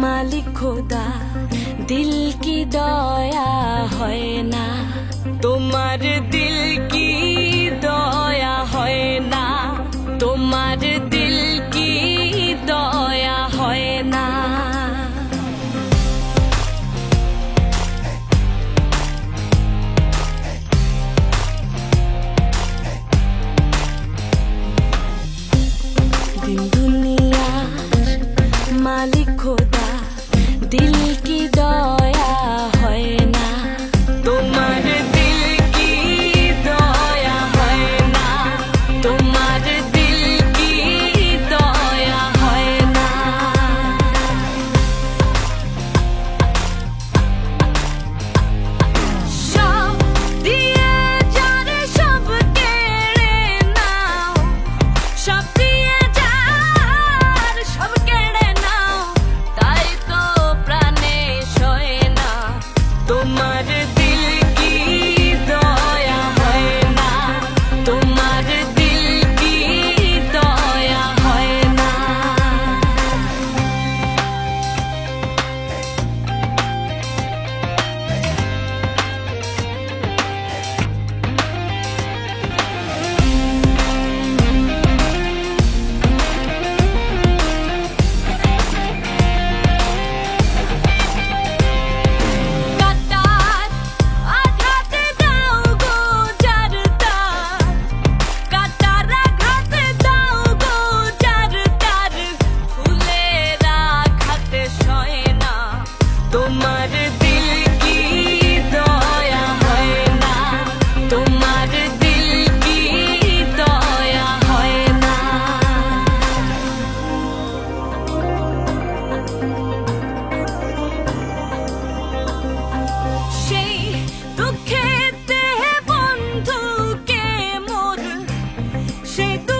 মালিক খোদা, দিল কি দয়া হয় না? তোমার দিল কি দয়া হয় না? তোমার দিল কি দয়া হয় না? দিন মালিক খোদা দিল কি দয়া হয় না? তোমার দিল কি দয়া হয় না? তোমার cheio do